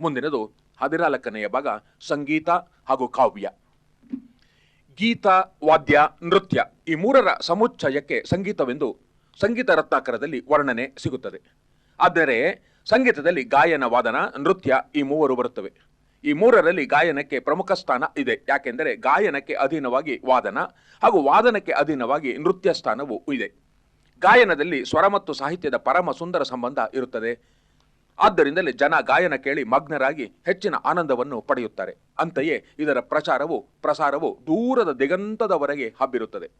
ಮುಂದಿನದು ಹದಿನಾಲ್ಕನೆಯ ಭಾಗ, ಸಂಗೀತ ಹಾಗೂ ಕಾವ್ಯ. ಗೀತ, ವಾದ್ಯ, ನೃತ್ಯ ಈ ಮೂರರ ಸಮುಚ್ಚಯಕ್ಕೆ ಸಂಗೀತವೆಂದು ಸಂಗೀತ ರತ್ನಾಕರದಲ್ಲಿ ವರ್ಣನೆ ಸಿಗುತ್ತದೆ. ಆದರೆ ಸಂಗೀತದಲ್ಲಿ ಗಾಯನ, ವಾದನ, ನೃತ್ಯ ಈ ಮೂವರು ಬರುತ್ತವೆ. ಈ ಮೂರರಲ್ಲಿ ಗಾಯನಕ್ಕೆ ಪ್ರಮುಖ ಸ್ಥಾನ ಇದೆ. ಯಾಕೆಂದರೆ ಗಾಯನಕ್ಕೆ ಅಧೀನವಾಗಿ ವಾದನ ಹಾಗೂ ವಾದನಕ್ಕೆ ಅಧೀನವಾಗಿ ನೃತ್ಯ ಸ್ಥಾನವೂ ಇದೆ. ಗಾಯನದಲ್ಲಿ ಸ್ವರ ಮತ್ತು ಸಾಹಿತ್ಯದ ಪರಮ ಸುಂದರ ಸಂಬಂಧ ಇರುತ್ತದೆ. ಆದ್ದರಿಂದಲೇ ಜನ ಗಾಯನ ಕೇಳಿ ಮಗ್ನರಾಗಿ ಹೆಚ್ಚಿನ ಆನಂದವನ್ನು ಪಡೆಯುತ್ತಾರೆ. ಅಂತೆಯೇ ಇದರ ಪ್ರಚಾರವು, ಪ್ರಸಾರವು ದೂರದ ದಿಗಂತದವರೆಗೆ ಹಬ್ಬಿರುತ್ತದೆ.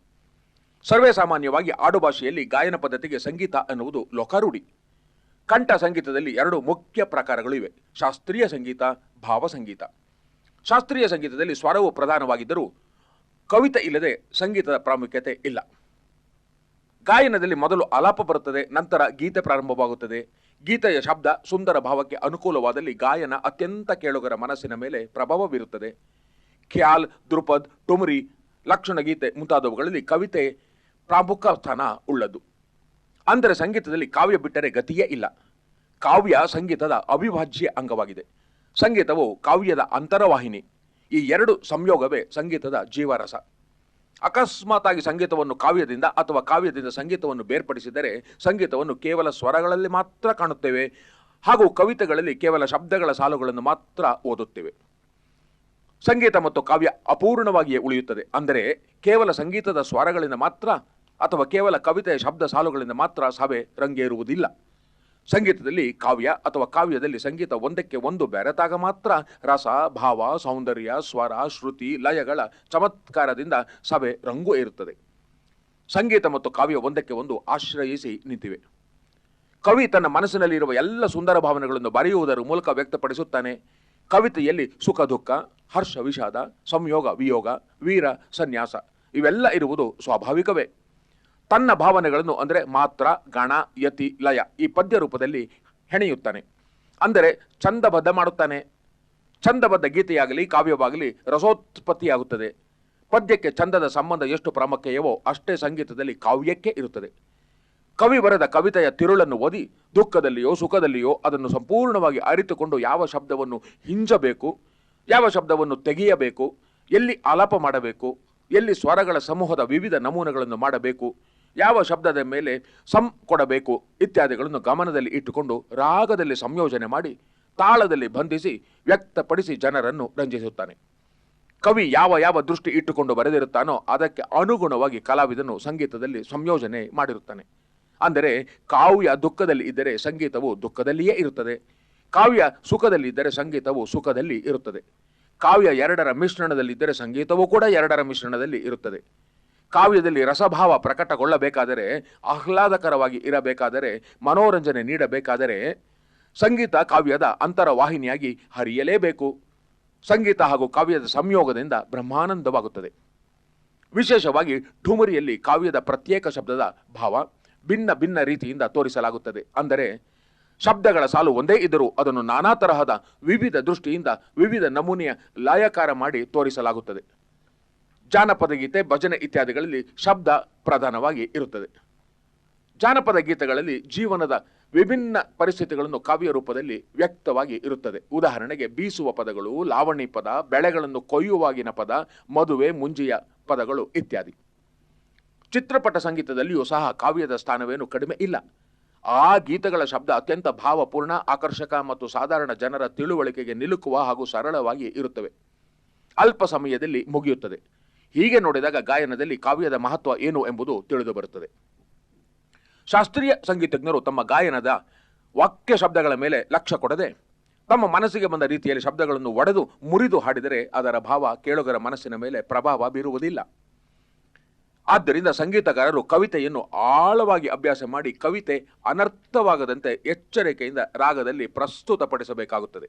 ಸರ್ವೇ ಸಾಮಾನ್ಯವಾಗಿ ಆಡುಭಾಷೆಯಲ್ಲಿ ಗಾಯನ ಪದ್ಧತಿಗೆ ಸಂಗೀತ ಎನ್ನುವುದು ಲೋಕಾರೂಢಿ. ಕಂಠ ಸಂಗೀತದಲ್ಲಿ ಎರಡು ಮುಖ್ಯ ಪ್ರಕಾರಗಳು ಇವೆ. ಶಾಸ್ತ್ರೀಯ ಸಂಗೀತ ಭಾವಸಂಗೀತ ಶಾಸ್ತ್ರೀಯ ಸಂಗೀತದಲ್ಲಿ ಸ್ವರವು ಪ್ರಧಾನವಾಗಿದ್ದರೂ ಕವಿತೆ ಇಲ್ಲದೆ ಸಂಗೀತದ ಪ್ರಾಮುಖ್ಯತೆ ಇಲ್ಲ. ಗಾಯನದಲ್ಲಿ ಮೊದಲು ಆಲಾಪ ಬರುತ್ತದೆ, ನಂತರ ಗೀತೆ ಪ್ರಾರಂಭವಾಗುತ್ತದೆ. ಗೀತೆಯ ಶಬ್ದ ಸುಂದರ ಭಾವಕ್ಕೆ ಅನುಕೂಲವಾದಲ್ಲಿ ಗಾಯನ ಅತ್ಯಂತ ಕೇಳುಗರ ಮನಸ್ಸಿನ ಮೇಲೆ ಪ್ರಭಾವ ಬೀರುತ್ತದೆ. ಖ್ಯಾಲ್, ದ್ರುಪದ, ಟುಮರಿ, ಲಕ್ಷಣ ಗೀತೆ ಮುಂತಾದವುಗಳಲ್ಲಿ ಕವಿತೆ ಪ್ರಾಮುಖ ಸ್ಥಾನ ಉಳ್ಳದು ಅಂದರೆ ಸಂಗೀತದಲ್ಲಿ ಕಾವ್ಯ ಬಿಟ್ಟರೆ ಗತಿಯೇ ಇಲ್ಲ. ಕಾವ್ಯ ಸಂಗೀತದ ಅವಿಭಾಜ್ಯ ಅಂಗವಾಗಿದೆ. ಸಂಗೀತವು ಕಾವ್ಯದ ಅಂತರವಾಹಿನಿ. ಈ ಎರಡು ಸಂಯೋಗವೇ ಸಂಗೀತದ ಜೀವರಸ. ಅಕಸ್ಮಾತಾಗಿ ಸಂಗೀತವನ್ನು ಕಾವ್ಯದಿಂದ ಅಥವಾ ಕಾವ್ಯದಿಂದ ಸಂಗೀತವನ್ನು ಬೇರ್ಪಡಿಸಿದರೆ ಸಂಗೀತವನ್ನು ಕೇವಲ ಸ್ವರಗಳಲ್ಲಿ ಮಾತ್ರ ಕಾಣುತ್ತೇವೆ. ಹಾಗೂ ಕವಿತೆಗಳಲ್ಲಿ ಕೇವಲ ಶಬ್ದಗಳ ಸಾಲುಗಳನ್ನು ಮಾತ್ರ ಓದುತ್ತೇವೆ. ಸಂಗೀತ ಮತ್ತು ಕಾವ್ಯ ಅಪೂರ್ಣವಾಗಿಯೇ ಉಳಿಯುತ್ತದೆ. ಅಂದರೆ ಕೇವಲ ಸಂಗೀತದ ಸ್ವರಗಳಿಂದ ಮಾತ್ರ ಅಥವಾ ಕೇವಲ ಕವಿತೆಯ ಶಬ್ದ ಸಾಲುಗಳಿಂದ ಮಾತ್ರ ಸಭೆ ರಂಗೇರುವುದಿಲ್ಲ. ಸಂಗೀತದಲ್ಲಿ ಕಾವ್ಯ ಅಥವಾ ಕಾವ್ಯದಲ್ಲಿ ಸಂಗೀತ ಒಂದಕ್ಕೆ ಒಂದು ಬೆರೆತಾಗ ಮಾತ್ರ ರಸ, ಭಾವ, ಸೌಂದರ್ಯ, ಸ್ವರ, ಶ್ರುತಿ, ಲಯಗಳ ಚಮತ್ಕಾರದಿಂದ ಸಭೆ ರಂಗು ಏರುತ್ತದೆ. ಸಂಗೀತ ಮತ್ತು ಕಾವ್ಯ ಒಂದಕ್ಕೆ ಒಂದು ಆಶ್ರಯಿಸಿ ನಿಂತಿವೆ. ಕವಿ ತನ್ನ ಮನಸ್ಸಿನಲ್ಲಿರುವ ಎಲ್ಲ ಸುಂದರ ಭಾವನೆಗಳನ್ನು ಬರೆಯುವುದರ ಮೂಲಕ ವ್ಯಕ್ತಪಡಿಸುತ್ತಾನೆ. ಕವಿತೆಯಲ್ಲಿ ಸುಖ, ದುಃಖ, ಹರ್ಷ, ವಿಷಾದ, ಸಂಯೋಗ, ವಿಯೋಗ, ವೀರ, ಸನ್ಯಾಸ ಇವೆಲ್ಲ ಇರುವುದು ಸ್ವಾಭಾವಿಕವೇ. ತನ್ನ ಭಾವನೆಗಳನ್ನು ಅಂದರೆ ಮಾತ್ರ, ಗಣ, ಯತಿ, ಲಯ ಈ ಪದ್ಯ ರೂಪದಲ್ಲಿ ಹೆಣೆಯುತ್ತಾನೆ. ಅಂದರೆ ಛಂದಬದ್ಧ ಮಾಡುತ್ತಾನೆ. ಛಂದಬದ್ಧ ಗೀತೆಯಾಗಲಿ, ಕಾವ್ಯವಾಗಲಿ ರಸೋತ್ಪತ್ತಿಯಾಗುತ್ತದೆ. ಪದ್ಯಕ್ಕೆ ಚಂದದ ಸಂಬಂಧ ಎಷ್ಟು ಪ್ರಾಮುಖ್ಯವೋ ಅಷ್ಟೇ ಸಂಗೀತದಲ್ಲಿ ಕಾವ್ಯಕ್ಕೆ ಇರುತ್ತದೆ. ಕವಿ ಬರೆದ ಕವಿತೆಯ ತಿರುಳನ್ನು ಓದಿ ದುಃಖದಲ್ಲಿಯೋ ಸುಖದಲ್ಲಿಯೋ ಅದನ್ನು ಸಂಪೂರ್ಣವಾಗಿ ಅರಿತುಕೊಂಡು ಯಾವ ಶಬ್ದವನ್ನು ಹಿಂಜಬೇಕು, ಯಾವ ಶಬ್ದವನ್ನು ತೆಗೆಯಬೇಕು, ಎಲ್ಲಿ ಆಲಾಪ ಮಾಡಬೇಕು, ಎಲ್ಲಿ ಸ್ವರಗಳ ಸಮೂಹದ ವಿವಿಧ ನಮೂನೆಗಳನ್ನು ಮಾಡಬೇಕು ಯಾವ ಶಬ್ದದ ಮೇಲೆ ಸಂ ಕೊಡಬೇಕು ಇತ್ಯಾದಿಗಳನ್ನು ಗಮನದಲ್ಲಿ ಇಟ್ಟುಕೊಂಡು ರಾಗದಲ್ಲಿ ಸಂಯೋಜನೆ ಮಾಡಿ ತಾಳದಲ್ಲಿ ಬಂಧಿಸಿ ವ್ಯಕ್ತಪಡಿಸಿ ಜನರನ್ನು ರಂಜಿಸುತ್ತಾನೆ. ಕವಿ ಯಾವ ಯಾವ ದೃಷ್ಟಿ ಇಟ್ಟುಕೊಂಡು ಬರೆದಿರುತ್ತಾನೋ ಅದಕ್ಕೆ ಅನುಗುಣವಾಗಿ ಕಲಾವಿದನು ಸಂಗೀತದಲ್ಲಿ ಸಂಯೋಜನೆ ಮಾಡಿರುತ್ತಾನೆ. ಅಂದರೆ ಕಾವ್ಯ ದುಃಖದಲ್ಲಿ ಇದ್ದರೆ ಸಂಗೀತವು ದುಃಖದಲ್ಲಿಯೇ ಇರುತ್ತದೆ. ಕಾವ್ಯ ಸುಖದಲ್ಲಿ ಇದ್ದರೆ ಸಂಗೀತವು ಸುಖದಲ್ಲಿ ಇರುತ್ತದೆ. ಕಾವ್ಯ ಎರಡರ ಮಿಶ್ರಣದಲ್ಲಿದ್ದರೆ ಸಂಗೀತವೂ ಕೂಡ ಎರಡರ ಮಿಶ್ರಣದಲ್ಲಿ ಇರುತ್ತದೆ. ಕಾವ್ಯದಲ್ಲಿ ರಸಭಾವ ಪ್ರಕಟಗೊಳ್ಳಬೇಕಾದರೆ, ಆಹ್ಲಾದಕರವಾಗಿ ಇರಬೇಕಾದರೆ, ಮನೋರಂಜನೆ ನೀಡಬೇಕಾದರೆ ಸಂಗೀತ ಕಾವ್ಯದ ಅಂತರವಾಹಿನಿಯಾಗಿ ಹರಿಯಲೇಬೇಕು. ಸಂಗೀತ ಹಾಗೂ ಕಾವ್ಯದ ಸಂಯೋಗದಿಂದ ಬ್ರಹ್ಮಾನಂದವಾಗುತ್ತದೆ. ವಿಶೇಷವಾಗಿ ಠುಮರಿಯಲ್ಲಿ ಕಾವ್ಯದ ಪ್ರತ್ಯೇಕ ಶಬ್ದದ ಭಾವ ಭಿನ್ನ ಭಿನ್ನ ರೀತಿಯಿಂದ ತೋರಿಸಲಾಗುತ್ತದೆ. ಅಂದರೆ, ಶಬ್ದಗಳ ಸಾಲು ಒಂದೇ ಇದ್ದರೂ ಅದನ್ನು ನಾನಾ ತರಹದ ವಿವಿಧ ದೃಷ್ಟಿಯಿಂದ ವಿವಿಧ ನಮೂನೆಯ ಲಯಕಾರ ಮಾಡಿ ತೋರಿಸಲಾಗುತ್ತದೆ. ಜಾನಪದ ಗೀತೆ, ಭಜನೆ ಇತ್ಯಾದಿಗಳಲ್ಲಿ ಶಬ್ದ ಪ್ರಧಾನವಾಗಿ ಇರುತ್ತದೆ. ಜಾನಪದ ಗೀತೆಗಳಲ್ಲಿ ಜೀವನದ ವಿಭಿನ್ನ ಪರಿಸ್ಥಿತಿಗಳನ್ನು ಕಾವ್ಯ ರೂಪದಲ್ಲಿ ವ್ಯಕ್ತವಾಗಿ ಇರುತ್ತದೆ. ಉದಾಹರಣೆಗೆ, ಬೀಸುವ ಪದಗಳು, ಲಾವಣಿ ಪದ, ಬೆಳೆಗಳನ್ನು ಕೊಯ್ಯುವಾಗಿನ ಪದ, ಮದುವೆ, ಮುಂಜಿಯ ಪದಗಳು ಇತ್ಯಾದಿ. ಚಿತ್ರಪಟ ಸಂಗೀತದಲ್ಲಿಯೂ ಸಹ ಕಾವ್ಯದ ಸ್ಥಾನವೇನು ಕಡಿಮೆ ಇಲ್ಲ. ಆ ಗೀತೆಗಳ ಶಬ್ದ ಅತ್ಯಂತ ಭಾವಪೂರ್ಣ, ಆಕರ್ಷಕ ಮತ್ತು ಸಾಧಾರಣ ಜನರ ತಿಳುವಳಿಕೆಗೆ ನಿಲುಕುವ ಹಾಗೂ ಸರಳವಾಗಿ ಇರುತ್ತವೆ. ಅಲ್ಪ ಸಮಯದಲ್ಲಿ ಮುಗಿಯುತ್ತದೆ. ಹೀಗೆ ನೋಡಿದಾಗ ಗಾಯನದಲ್ಲಿ ಕಾವ್ಯದ ಮಹತ್ವ ಏನು ಎಂಬುದು ತಿಳಿದು ಬರುತ್ತದೆ. ಶಾಸ್ತ್ರೀಯ ಸಂಗೀತಜ್ಞರು ತಮ್ಮ ಗಾಯನದ ವಾಕ್ಯ ಶಬ್ದಗಳ ಮೇಲೆ ಲಕ್ಷ್ಯ ಕೊಡದೆ ತಮ್ಮ ಮನಸ್ಸಿಗೆ ಬಂದ ರೀತಿಯಲ್ಲಿ ಶಬ್ದಗಳನ್ನು ಒಡೆದು ಮುರಿದು ಹಾಡಿದರೆ ಅದರ ಭಾವ ಕೇಳುಗರ ಮನಸ್ಸಿನ ಮೇಲೆ ಪ್ರಭಾವ ಬೀರುವುದಿಲ್ಲ. ಆದ್ದರಿಂದ ಸಂಗೀತಗಾರರು ಕವಿತೆಯನ್ನು ಆಳವಾಗಿ ಅಭ್ಯಾಸ ಮಾಡಿ ಕವಿತೆ ಅನರ್ಥವಾಗದಂತೆ ಎಚ್ಚರಿಕೆಯಿಂದ ರಾಗದಲ್ಲಿ ಪ್ರಸ್ತುತಪಡಿಸಬೇಕಾಗುತ್ತದೆ.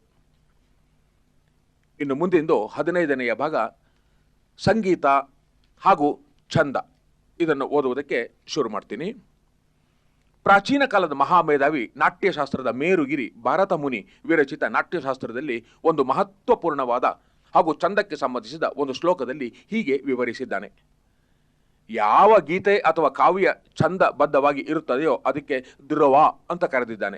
ಇನ್ನು ಮುಂದಿಂದು ಹದಿನೈದನೆಯ ಭಾಗ ಸಂಗೀತ ಹಾಗೂ ಛಂದ. ಇದನ್ನು ಓದುವುದಕ್ಕೆ ಶುರು ಮಾಡ್ತೀನಿ. ಪ್ರಾಚೀನ ಕಾಲದ ಮಹಾಮೇಧಾವಿ ನಾಟ್ಯಶಾಸ್ತ್ರದ ಮೇರುಗಿರಿ ಭಾರತ ಮುನಿ ವಿರಚಿತ ನಾಟ್ಯಶಾಸ್ತ್ರದಲ್ಲಿ ಒಂದು ಮಹತ್ವಪೂರ್ಣವಾದ ಹಾಗೂ ಛಂದಕ್ಕೆ ಸಂಬಂಧಿಸಿದ ಒಂದು ಶ್ಲೋಕದಲ್ಲಿ ಹೀಗೆ ವಿವರಿಸಿದ್ದಾನೆ. ಯಾವ ಗೀತೆ ಅಥವಾ ಕಾವ್ಯ ಛಂದಬದ್ಧವಾಗಿ ಇರುತ್ತದೆಯೋ ಅದಕ್ಕೆ ಧ್ರುವ ಅಂತ ಕರೆದಿದ್ದಾನೆ.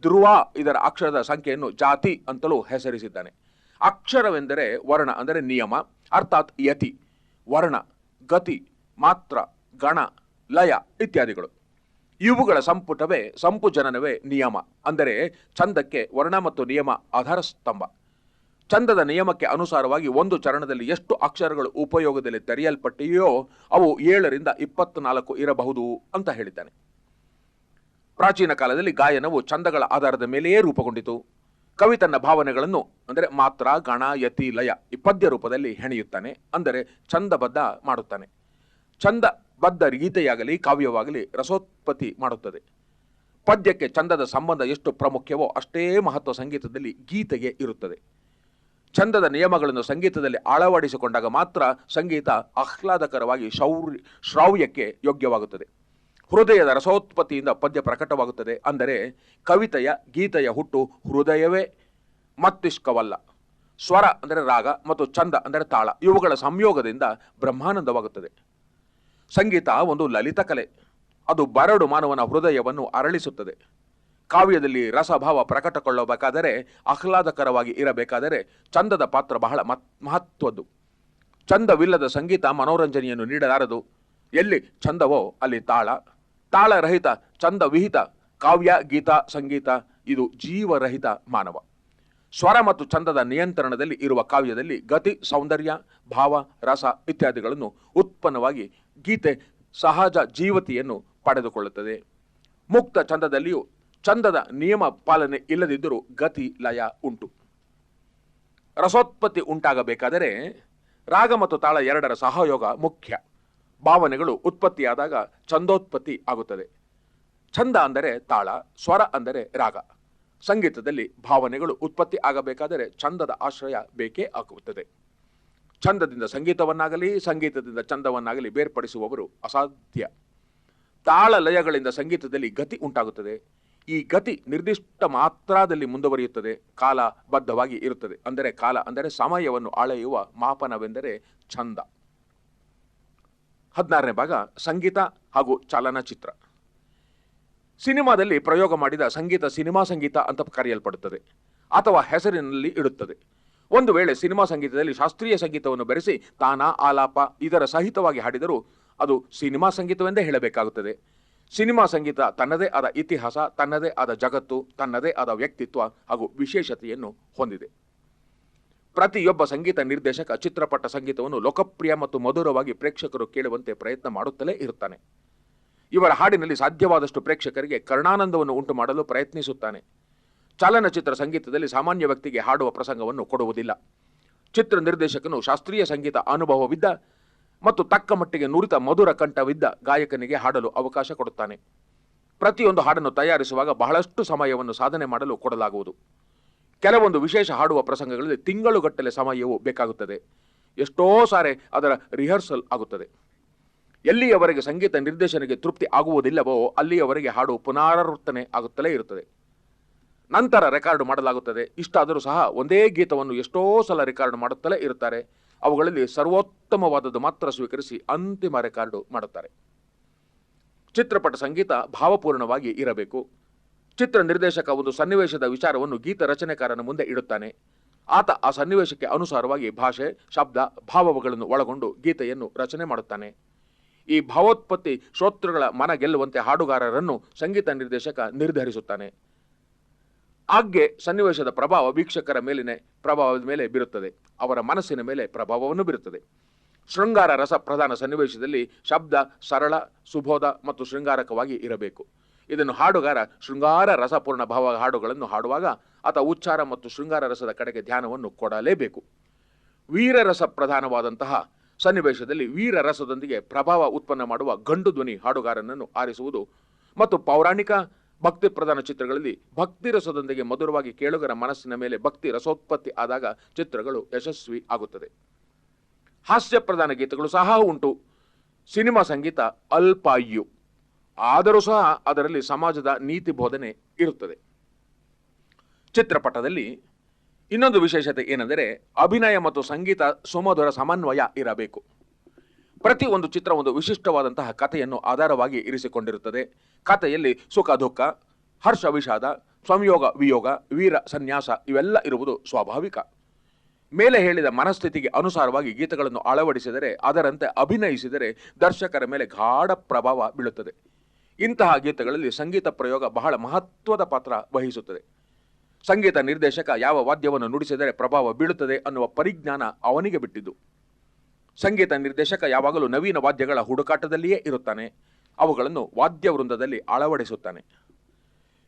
ಧ್ರುವ ಇದರ ಅಕ್ಷರದ ಸಂಖ್ಯೆಯನ್ನು ಜಾತಿ ಅಂತಲೂ ಹೆಸರಿಸಿದ್ದಾನೆ. ಅಕ್ಷರವೆಂದರೆ ವರ್ಣ, ಅಂದರೆ ನಿಯಮ, ಅರ್ಥಾತ್ ಯತಿ, ವರ್ಣ, ಗತಿ, ಮಾತ್ರ, ಗಣ, ಲಯ ಇತ್ಯಾದಿಗಳು. ಇವುಗಳ ಸಂಪುಟವೇ, ಸಂಪುಜನನವೇ ನಿಯಮ, ಅಂದರೆ ಚಂದಕ್ಕೆ ವರ್ಣ ಮತ್ತು ನಿಯಮ ಆಧಾರ ಸ್ತಂಭ ಚಂದದ ನಿಯಮಕ್ಕೆ ಅನುಸಾರವಾಗಿ ಒಂದು ಚರಣದಲ್ಲಿ ಎಷ್ಟು ಅಕ್ಷರಗಳು ಉಪಯೋಗದಲ್ಲಿ ತೆರೆಯಲ್ಪಟ್ಟಿವೆಯೋ ಅವು ಏಳರಿಂದ ಇಪ್ಪತ್ನಾಲ್ಕು ಇರಬಹುದು ಅಂತ ಹೇಳಿದ್ದಾನೆ. ಪ್ರಾಚೀನ ಕಾಲದಲ್ಲಿ ಗಾಯನವು ಚಂದಗಳ ಆಧಾರದ ಮೇಲೆಯೇ ರೂಪುಗೊಂಡಿತು. ಕವಿ ತನ್ನ ಭಾವನೆಗಳನ್ನು, ಅಂದರೆ ಮಾತ್ರ ಗಣ ಯತಿ ಲಯ ಈ ಪದ್ಯ ರೂಪದಲ್ಲಿ ಹೆಣೆಯುತ್ತಾನೆ, ಅಂದರೆ ಚಂದಬದ್ಧ ಮಾಡುತ್ತಾನೆ. ಚಂದಬದ್ಧ ಗೀತೆಯಾಗಲಿ, ಕಾವ್ಯವಾಗಲಿ ರಸೋತ್ಪತ್ತಿ ಮಾಡುತ್ತದೆ. ಪದ್ಯಕ್ಕೆ ಚಂದದ ಸಂಬಂಧ ಎಷ್ಟು ಪ್ರಾಮುಖ್ಯವೋ ಅಷ್ಟೇ ಮಹತ್ವ ಸಂಗೀತದಲ್ಲಿ ಗೀತೆಗೆ ಇರುತ್ತದೆ. ಚಂದದ ನಿಯಮಗಳನ್ನು ಸಂಗೀತದಲ್ಲಿ ಅಳವಡಿಸಿಕೊಂಡಾಗ ಮಾತ್ರ ಸಂಗೀತ ಆಹ್ಲಾದಕರವಾಗಿ ಶೌರ್ಯ, ಶ್ರಾವ್ಯಕ್ಕೆ ಯೋಗ್ಯವಾಗುತ್ತದೆ. ಹೃದಯದ ರಸೋತ್ಪತ್ತಿಯಿಂದ ಪದ್ಯ ಪ್ರಕಟವಾಗುತ್ತದೆ. ಅಂದರೆ ಕವಿತೆಯ ಗೀತೆಯ ಹುಟ್ಟು ಹೃದಯವೇ ಮತ್ತಿಷ್ಕವಲ್ಲ ಸ್ವರ ಅಂದರೆ ರಾಗ ಮತ್ತು ಚಂದ ಅಂದರೆ ತಾಳ. ಇವುಗಳ ಸಂಯೋಗದಿಂದ ಬ್ರಹ್ಮಾನಂದವಾಗುತ್ತದೆ. ಸಂಗೀತ ಒಂದು ಲಲಿತ ಕಲೆ. ಅದು ಬರಡು ಮಾನವನ ಹೃದಯವನ್ನು ಅರಳಿಸುತ್ತದೆ. ಕಾವ್ಯದಲ್ಲಿ ರಸಭಾವ ಪ್ರಕಟಗೊಳ್ಳಬೇಕಾದರೆ ಆಹ್ಲಾದಕರವಾಗಿ ಇರಬೇಕಾದರೆ ಚಂದದ ಪಾತ್ರ ಬಹಳ ಮತ್, ಮಹತ್ವದ್ದು. ಚಂದವಿಲ್ಲದ ಸಂಗೀತ ಮನೋರಂಜನೆಯನ್ನು ನೀಡಲಾರದು. ಎಲ್ಲಿ ಚಂದವೋ ಅಲ್ಲಿ ತಾಳ. ತಾಳರಹಿತ ಚಂದವಿಹಿತ ಕಾವ್ಯ, ಗೀತ, ಸಂಗೀತ, ಇದು ಜೀವರಹಿತ ಮಾನವ. ಸ್ವರ ಮತ್ತು ಚಂದದ ನಿಯಂತ್ರಣದಲ್ಲಿ ಇರುವ ಕಾವ್ಯದಲ್ಲಿ ಗತಿ, ಸೌಂದರ್ಯ, ಭಾವ, ರಸ ಇತ್ಯಾದಿಗಳನ್ನು ಉತ್ಪನ್ನವಾಗಿ ಗೀತೆ ಸಹಜ ಜೀವತಿಯನ್ನು ಪಡೆದುಕೊಳ್ಳುತ್ತದೆ. ಮುಕ್ತ ಚಂದದಲ್ಲಿಯೂ ಚಂದದ ನಿಯಮ ಪಾಲನೆ ಇಲ್ಲದಿದ್ದರೂ ಗತಿ, ಲಯ ಉಂಟು. ರಸೋತ್ಪತ್ತಿ ಉಂಟಾಗಬೇಕಾದರೆ ರಾಗ ಮತ್ತು ತಾಳ ಎರಡರ ಸಹಯೋಗ ಮುಖ್ಯ. ಭಾವನೆಗಳು ಉತ್ಪತ್ತಿಯಾದಾಗ ಛಂದೋತ್ಪತ್ತಿ ಆಗುತ್ತದೆ. ಛಂದ ಅಂದರೆ ತಾಳ, ಸ್ವರ ಅಂದರೆ ರಾಗ. ಸಂಗೀತದಲ್ಲಿ ಭಾವನೆಗಳು ಉತ್ಪತ್ತಿ ಆಗಬೇಕಾದರೆ ಛಂದದ ಆಶ್ರಯ ಬೇಕೇ ಆಗುತ್ತದೆ. ಛಂದದಿಂದ ಸಂಗೀತವನ್ನಾಗಲಿ, ಸಂಗೀತದಿಂದ ಛಂದವನ್ನಾಗಲಿ ಬೇರ್ಪಡಿಸುವವರು ಅಸಾಧ್ಯ. ತಾಳ ಲಯಗಳಿಂದ ಸಂಗೀತದಲ್ಲಿ ಗತಿ ಉಂಟಾಗುತ್ತದೆ. ಈ ಗತಿ ನಿರ್ದಿಷ್ಟ ಮಾತ್ರದಲ್ಲಿ ಮುಂದುವರಿಯುತ್ತದೆ. ಕಾಲ ಬದ್ಧವಾಗಿ ಇರುತ್ತದೆ. ಅಂದರೆ ಕಾಲ ಅಂದರೆ ಸಮಯವನ್ನು ಅಳೆಯುವ ಮಾಪನವೆಂದರೆ ಛಂದ. ಹದಿನಾರನೇ ಭಾಗ, ಸಂಗೀತ ಹಾಗೂ ಚಲನಚಿತ್ರ. ಸಿನಿಮಾದಲ್ಲಿ ಪ್ರಯೋಗ ಮಾಡಿದ ಸಂಗೀತ ಸಿನಿಮಾ ಸಂಗೀತ ಅಂತ ಕರೆಯಲ್ಪಡುತ್ತದೆ, ಅಥವಾ ಹೆಸರಿನಲ್ಲಿ ಇಡುತ್ತದೆ. ಒಂದು ವೇಳೆ ಸಿನಿಮಾ ಸಂಗೀತದಲ್ಲಿ ಶಾಸ್ತ್ರೀಯ ಸಂಗೀತವನ್ನು ಬೆರೆಸಿ ತಾನ, ಆಲಾಪ, ಇದರ ಸಹಿತವಾಗಿ ಹಾಡಿದರೂ ಅದು ಸಿನಿಮಾ ಸಂಗೀತವೆಂದೇ ಹೇಳಬೇಕಾಗುತ್ತದೆ. ಸಿನಿಮಾ ಸಂಗೀತ ತನ್ನದೇ ಆದ ಇತಿಹಾಸ, ತನ್ನದೇ ಆದ ಜಗತ್ತು, ತನ್ನದೇ ಆದ ವ್ಯಕ್ತಿತ್ವ ಹಾಗೂ ವಿಶೇಷತೆಯನ್ನು ಹೊಂದಿದೆ. ಪ್ರತಿಯೊಬ್ಬ ಸಂಗೀತ ನಿರ್ದೇಶಕ ಚಿತ್ರಪಟ ಸಂಗೀತವನ್ನು ಲೋಕಪ್ರಿಯ ಮತ್ತು ಮಧುರವಾಗಿ ಪ್ರೇಕ್ಷಕರು ಕೇಳುವಂತೆ ಪ್ರಯತ್ನ ಮಾಡುತ್ತಲೇ ಇರುತ್ತಾನೆ. ಇವರ ಹಾಡಿನಲ್ಲಿ ಸಾಧ್ಯವಾದಷ್ಟು ಪ್ರೇಕ್ಷಕರಿಗೆ ಕರ್ಣಾನಂದವನ್ನು ಉಂಟು ಮಾಡಲು ಪ್ರಯತ್ನಿಸುತ್ತಾನೆ. ಚಲನಚಿತ್ರ ಸಂಗೀತದಲ್ಲಿ ಸಾಮಾನ್ಯ ವ್ಯಕ್ತಿಗೆ ಹಾಡುವ ಪ್ರಸಂಗವನ್ನು ಕೊಡುವುದಿಲ್ಲ. ಚಿತ್ರ ನಿರ್ದೇಶಕನು ಶಾಸ್ತ್ರೀಯ ಸಂಗೀತ ಅನುಭವವಿದ್ದ ಮತ್ತು ತಕ್ಕ ಮಟ್ಟಿಗೆ ನುರಿತ ಮಧುರ ಕಂಠವಿದ್ದ ಗಾಯಕನಿಗೆ ಹಾಡಲು ಅವಕಾಶ ಕೊಡುತ್ತಾನೆ. ಪ್ರತಿಯೊಂದು ಹಾಡನ್ನು ತಯಾರಿಸುವಾಗ ಬಹಳಷ್ಟು ಸಮಯವನ್ನು ಸಾಧನೆ ಮಾಡಲು ಕೊಡಲಾಗುವುದು. ಕೆಲವೊಂದು ವಿಶೇಷ ಹಾಡುವ ಪ್ರಸಂಗಗಳಲ್ಲಿ ತಿಂಗಳುಗಟ್ಟಲೆ ಸಮಯವು ಬೇಕಾಗುತ್ತದೆ. ಎಷ್ಟೋ ಸಾರಿ ಅದರ ರಿಹರ್ಸಲ್ ಆಗುತ್ತದೆ. ಎಲ್ಲಿಯವರೆಗೆ ಸಂಗೀತ ನಿರ್ದೇಶನಕ್ಕೆ ತೃಪ್ತಿ ಆಗುವುದಿಲ್ಲವೋ ಅಲ್ಲಿಯವರೆಗೆ ಹಾಡು ಪುನರಾವರ್ತನೆ ಆಗುತ್ತಲೇ ಇರುತ್ತದೆ. ನಂತರ ರೆಕಾರ್ಡ್ ಮಾಡಲಾಗುತ್ತದೆ. ಇಷ್ಟಾದರೂ ಸಹ ಒಂದೇ ಗೀತವನ್ನು ಎಷ್ಟೋ ಸಲ ರೆಕಾರ್ಡ್ ಮಾಡುತ್ತಲೇ ಇರುತ್ತಾರೆ. ಅವುಗಳಲ್ಲಿ ಸರ್ವೋತ್ತಮವಾದದ್ದು ಮಾತ್ರ ಸ್ವೀಕರಿಸಿ ಅಂತಿಮ ರೆಕಾರ್ಡು ಮಾಡುತ್ತಾರೆ. ಚಿತ್ರಪಟ ಸಂಗೀತ ಭಾವಪೂರ್ಣವಾಗಿ ಇರಬೇಕು. ಚಿತ್ರ ನಿರ್ದೇಶಕ ಒಂದು ಸನ್ನಿವೇಶದ ವಿಚಾರವನ್ನು ಗೀತ ರಚನೆಕಾರನ ಮುಂದೆ ಇಡುತ್ತಾನೆ. ಆತ ಆ ಸನ್ನಿವೇಶಕ್ಕೆ ಅನುಸಾರವಾಗಿ ಭಾಷೆ, ಶಬ್ದ, ಭಾವಗಳನ್ನು ಒಳಗೊಂಡು ಗೀತೆಯನ್ನು ರಚನೆ ಮಾಡುತ್ತಾನೆ. ಈ ಭಾವೋತ್ಪತ್ತಿ ಶ್ರೋತೃಗಳ ಮನ ಗೆಲ್ಲುವಂತೆ ಹಾಡುಗಾರರನ್ನು ಸಂಗೀತ ನಿರ್ದೇಶಕ ನಿರ್ಧರಿಸುತ್ತಾನೆ. ಆಗ್ಗೆ ಸನ್ನಿವೇಶದ ಪ್ರಭಾವ ವೀಕ್ಷಕರ ಮೇಲಿನ ಪ್ರಭಾವದ ಮೇಲೆ ಬೀರುತ್ತದೆ. ಅವರ ಮನಸ್ಸಿನ ಮೇಲೆ ಪ್ರಭಾವವನ್ನು ಬೀರುತ್ತದೆ. ಶೃಂಗಾರ ರಸ ಪ್ರಧಾನ ಸನ್ನಿವೇಶದಲ್ಲಿ ಶಬ್ದ, ಸರಳ, ಸುಬೋಧ ಮತ್ತು ಶೃಂಗಾರಕವಾಗಿ ಇರಬೇಕು. ಇದನ್ನು ಹಾಡುಗಾರ ಶೃಂಗಾರ ರಸಪೂರ್ಣ ಭಾವ ಹಾಡುಗಳನ್ನು ಹಾಡುವಾಗ ಆತ ಉಚ್ಚಾರ ಮತ್ತು ಶೃಂಗಾರ ರಸದ ಕಡೆಗೆ ಧ್ಯಾನವನ್ನು ಕೊಡಲೇಬೇಕು. ವೀರರಸ ಪ್ರಧಾನವಾದಂತಹ ಸನ್ನಿವೇಶದಲ್ಲಿ ವೀರರಸದೊಂದಿಗೆ ಪ್ರಭಾವ ಉತ್ಪನ್ನ ಮಾಡುವ ಗಂಡು ಧ್ವನಿ ಹಾಡುಗಾರನನ್ನು ಆರಿಸುವುದು ಮತ್ತು ಪೌರಾಣಿಕ ಭಕ್ತಿ ಪ್ರಧಾನ ಚಿತ್ರಗಳಲ್ಲಿ ಭಕ್ತಿ ರಸದೊಂದಿಗೆ ಮಧುರವಾಗಿ ಕೇಳುಗರ ಮನಸ್ಸಿನ ಮೇಲೆ ಭಕ್ತಿ ರಸೋತ್ಪತ್ತಿ ಆದಾಗ ಚಿತ್ರಗಳು ಯಶಸ್ವಿ ಆಗುತ್ತದೆ. ಹಾಸ್ಯ ಪ್ರಧಾನ ಗೀತೆಗಳು ಸಹ ಉಂಟು. ಸಿನಿಮಾ ಸಂಗೀತ ಅಲ್ಪಾಯು. ಆದರೂ ಸಹ ಅದರಲ್ಲಿ ಸಮಾಜದ ನೀತಿ ಬೋಧನೆ ಇರುತ್ತದೆ. ಚಿತ್ರಪಟದಲ್ಲಿ ಇನ್ನೊಂದು ವಿಶೇಷತೆ ಏನೆಂದರೆ ಅಭಿನಯ ಮತ್ತು ಸಂಗೀತ ಸುಮಧುರ ಸಮನ್ವಯ ಇರಬೇಕು. ಪ್ರತಿ ಒಂದು ಚಿತ್ರ ಒಂದು ವಿಶಿಷ್ಟವಾದಂತಹ ಕಥೆಯನ್ನು ಆಧಾರವಾಗಿ ಇರಿಸಿಕೊಂಡಿರುತ್ತದೆ. ಕಥೆಯಲ್ಲಿ ಸುಖ, ದುಃಖ, ಹರ್ಷ, ವಿಷಾದ, ಸಂಯೋಗ, ವಿಯೋಗ, ವೀರ, ಸನ್ಯಾಸ ಇವೆಲ್ಲ ಇರುವುದು ಸ್ವಾಭಾವಿಕ. ಮೇಲೆ ಹೇಳಿದ ಮನಸ್ಥಿತಿಗೆ ಅನುಸಾರವಾಗಿ ಗೀತೆಗಳನ್ನು ಅಳವಡಿಸಿದರೆ ಅದರಂತೆ ಅಭಿನಯಿಸಿದರೆ ದರ್ಶಕರ ಮೇಲೆ ಗಾಢ ಪ್ರಭಾವ ಬೀಳುತ್ತದೆ. ಇಂತಹ ಗೀತೆಗಳಲ್ಲಿ ಸಂಗೀತ ಪ್ರಯೋಗ ಬಹಳ ಮಹತ್ವದ ಪಾತ್ರ ವಹಿಸುತ್ತದೆ. ಸಂಗೀತ ನಿರ್ದೇಶಕ ಯಾವ ವಾದ್ಯವನ್ನು ನುಡಿಸಿದರೆ ಪ್ರಭಾವ ಬೀಳುತ್ತದೆ ಅನ್ನುವ ಪರಿಜ್ಞಾನ ಅವನಿಗೆ ಬಿಟ್ಟಿದ್ದು. ಸಂಗೀತ ನಿರ್ದೇಶಕ ಯಾವಾಗಲೂ ನವೀನ ವಾದ್ಯಗಳ ಹುಡುಕಾಟದಲ್ಲಿಯೇ ಇರುತ್ತಾನೆ. ಅವುಗಳನ್ನು ವಾದ್ಯ ವೃಂದದಲ್ಲಿ ಅಳವಡಿಸುತ್ತಾನೆ.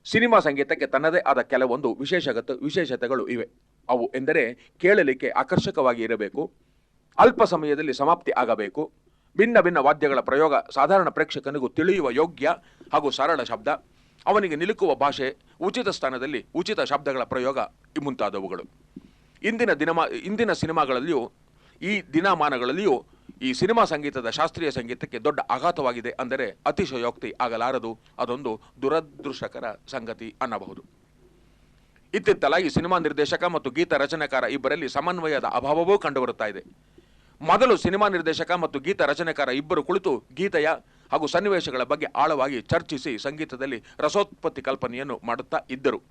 ಸಿನಿಮಾ ಸಂಗೀತಕ್ಕೆ ತನ್ನದೇ ಆದ ಕೆಲವೊಂದು ವಿಶೇಷಗತ ವಿಶೇಷತೆಗಳು ಇವೆ. ಅವು ಎಂದರೆ ಕೇಳಲಿಕ್ಕೆ ಆಕರ್ಷಕವಾಗಿ ಇರಬೇಕು. ಅಲ್ಪ ಸಮಯದಲ್ಲಿ ಸಮಾಪ್ತಿ ಆಗಬೇಕು. ಭಿನ್ನ ಭಿನ್ನ ವಾದ್ಯಗಳ ಪ್ರಯೋಗ ಸಾಧಾರಣ ಪ್ರೇಕ್ಷಕನಿಗೂ ತಿಳಿಯುವ ಯೋಗ್ಯ ಹಾಗೂ ಸರಳ ಶಬ್ದ. ಅವನಿಗೆ ನಿಲುಕುವ ಭಾಷೆ, ಉಚಿತ ಸ್ಥಾನದಲ್ಲಿ ಉಚಿತ ಶಬ್ದಗಳ ಪ್ರಯೋಗ ಮುಂತಾದವುಗಳು. ಇಂದಿನ ದಿನಮಾ, ಇಂದಿನ ಸಿನಿಮಾಗಳಲ್ಲಿಯೂ, ಈ ದಿನಮಾನಗಳಲ್ಲಿಯೂ ಈ ಸಿನಿಮಾ ಸಂಗೀತದ ಶಾಸ್ತ್ರೀಯ ಸಂಗೀತಕ್ಕೆ ದೊಡ್ಡ ಆಘಾತವಾಗಿದೆ ಅಂದರೆ ಅತಿಶಯೋಕ್ತಿ ಆಗಲಾರದು. ಅದೊಂದು ದುರದೃಷ್ಟಕರ ಸಂಗತಿ ಅನ್ನಬಹುದು. ಇತ್ತಿತ್ತಲಾಗಿ ಸಿನಿಮಾ ನಿರ್ದೇಶಕ ಮತ್ತು ಗೀತ ರಚನೆಕಾರ ಇಬ್ಬರಲ್ಲಿ ಸಮನ್ವಯದ ಅಭಾವವೂ ಕಂಡುಬರುತ್ತಾ ಇದೆ. ಮೊದಲು ಸಿನಿಮಾ ನಿರ್ದೇಶಕ ಮತ್ತು ಗೀತ ರಚನೆಕಾರ ಇಬ್ಬರು ಕುಳಿತು ಗೀತೆಯ ಹಾಗೂ ಸನ್ನಿವೇಶಗಳ ಬಗ್ಗೆ ಆಳವಾಗಿ ಚರ್ಚಿಸಿ ಸಂಗೀತದಲ್ಲಿ ರಸೋತ್ಪತ್ತಿ ಕಲ್ಪನೆಯನ್ನು ಮಾಡುತ್ತಾ ಇದ್ದರು.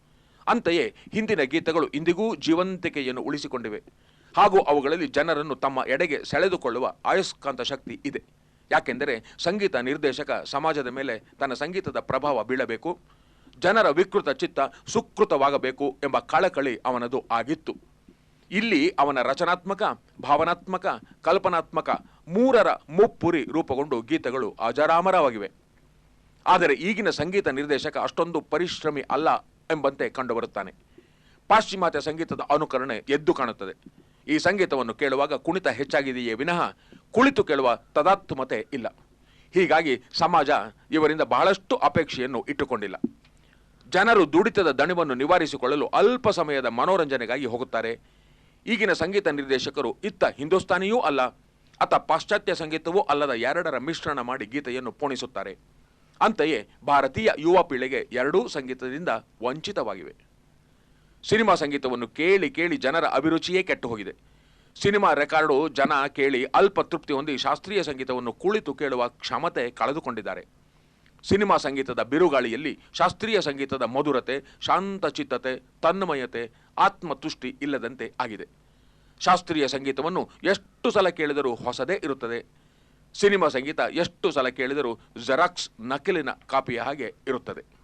ಅಂತೆಯೇ ಹಿಂದಿನ ಗೀತೆಗಳು ಇಂದಿಗೂ ಜೀವಂತಿಕೆಯನ್ನು ಉಳಿಸಿಕೊಂಡಿವೆ. ಹಾಗೂ ಅವುಗಳಲ್ಲಿ ಜನರನ್ನು ತಮ್ಮ ಎಡೆಗೆ ಸೆಳೆದುಕೊಳ್ಳುವ ಆಯಸ್ಕಾಂತ ಶಕ್ತಿ ಇದೆ. ಯಾಕೆಂದರೆ ಸಂಗೀತ ನಿರ್ದೇಶಕ ಸಮಾಜದ ಮೇಲೆ ತನ್ನ ಸಂಗೀತದ ಪ್ರಭಾವ ಬೀಳಬೇಕು, ಜನರ ವಿಕೃತ ಚಿತ್ತ ಸುಕೃತವಾಗಬೇಕು ಎಂಬ ಕಳಕಳಿ ಅವನದು ಆಗಿತ್ತು. ಇಲ್ಲಿ ಅವನ ರಚನಾತ್ಮಕ, ಭಾವನಾತ್ಮಕ, ಕಲ್ಪನಾತ್ಮಕ ಮೂರರ ಮುಪ್ಪುರಿ ರೂಪುಗೊಂಡು ಗೀತೆಗಳು ಅಜರಾಮರವಾಗಿವೆ. ಆದರೆ ಈಗಿನ ಸಂಗೀತ ನಿರ್ದೇಶಕ ಅಷ್ಟೊಂದು ಪರಿಶ್ರಮಿ ಅಲ್ಲ ಎಂಬಂತೆ ಕಂಡುಬರುತ್ತಾನೆ. ಪಾಶ್ಚಿಮಾತ್ಯ ಸಂಗೀತದ ಅನುಕರಣೆ ಎದ್ದು ಕಾಣುತ್ತದೆ. ಈ ಸಂಗೀತವನ್ನು ಕೇಳುವಾಗ ಕುಣಿತ ಹೆಚ್ಚಾಗಿದೆಯೇ ವಿನಃ ಕುಳಿತು ಕೇಳುವ ತದಾತ್ಮತೆ ಇಲ್ಲ. ಹೀಗಾಗಿ ಸಮಾಜ ಇವರಿಂದ ಬಹಳಷ್ಟು ಅಪೇಕ್ಷೆಯನ್ನು ಇಟ್ಟುಕೊಂಡಿಲ್ಲ. ಜನರು ದುಡಿತದ ದಣಿವನ್ನು ನಿವಾರಿಸಿಕೊಳ್ಳಲು ಅಲ್ಪ ಸಮಯದ ಮನೋರಂಜನೆಗಾಗಿ ಹೋಗುತ್ತಾರೆ. ಈಗಿನ ಸಂಗೀತ ನಿರ್ದೇಶಕರು ಇತ್ತ ಹಿಂದೂಸ್ತಾನಿಯೂ ಅಲ್ಲ, ಅತ್ತ ಪಾಶ್ಚಾತ್ಯ ಸಂಗೀತವೂ ಅಲ್ಲದ ಎರಡರ ಮಿಶ್ರಣ ಮಾಡಿ ಗೀತೆಯನ್ನು ಪೋಣಿಸುತ್ತಾರೆ. ಅಂತೆಯೇ ಭಾರತೀಯ ಯುವ ಪೀಳಿಗೆ ಎರಡೂ ಸಂಗೀತದಿಂದ ವಂಚಿತವಾಗಿವೆ. ಸಿನಿಮಾ ಸಂಗೀತವನ್ನು ಕೇಳಿ ಕೇಳಿ ಜನರ ಅಭಿರುಚಿಯೇ ಕೆಟ್ಟು ಹೋಗಿದೆ ಸಿನಿಮಾ ರೆಕಾರ್ಡು ಜನ ಕೇಳಿ ಅಲ್ಪ ತೃಪ್ತಿ ಹೊಂದಿ ಶಾಸ್ತ್ರೀಯ ಸಂಗೀತವನ್ನು ಕುಳಿತು ಕೇಳುವ ಕ್ಷಮತೆ ಕಳೆದುಕೊಂಡಿದ್ದಾರೆ. ಸಿನಿಮಾ ಸಂಗೀತದ ಬಿರುಗಾಳಿಯಲ್ಲಿ ಶಾಸ್ತ್ರೀಯ ಸಂಗೀತದ ಮಧುರತೆ, ಶಾಂತಚಿತ್ತತೆ, ತನ್ಮಯತೆ ಆತ್ಮತುಷ್ಟಿ ಇಲ್ಲದಂತೆ ಆಗಿದೆ. ಶಾಸ್ತ್ರೀಯ ಸಂಗೀತವನ್ನು ಎಷ್ಟು ಸಲ ಕೇಳಿದರೂ ಹೊಸದೇ ಇರುತ್ತದೆ. ಸಿನಿಮಾ ಸಂಗೀತ ಎಷ್ಟು ಸಲ ಕೇಳಿದರೂ ಜೆರಾಕ್ಸ್ ನಕಲಿನ ಕಾಪಿಯ ಹಾಗೆ ಇರುತ್ತದೆ.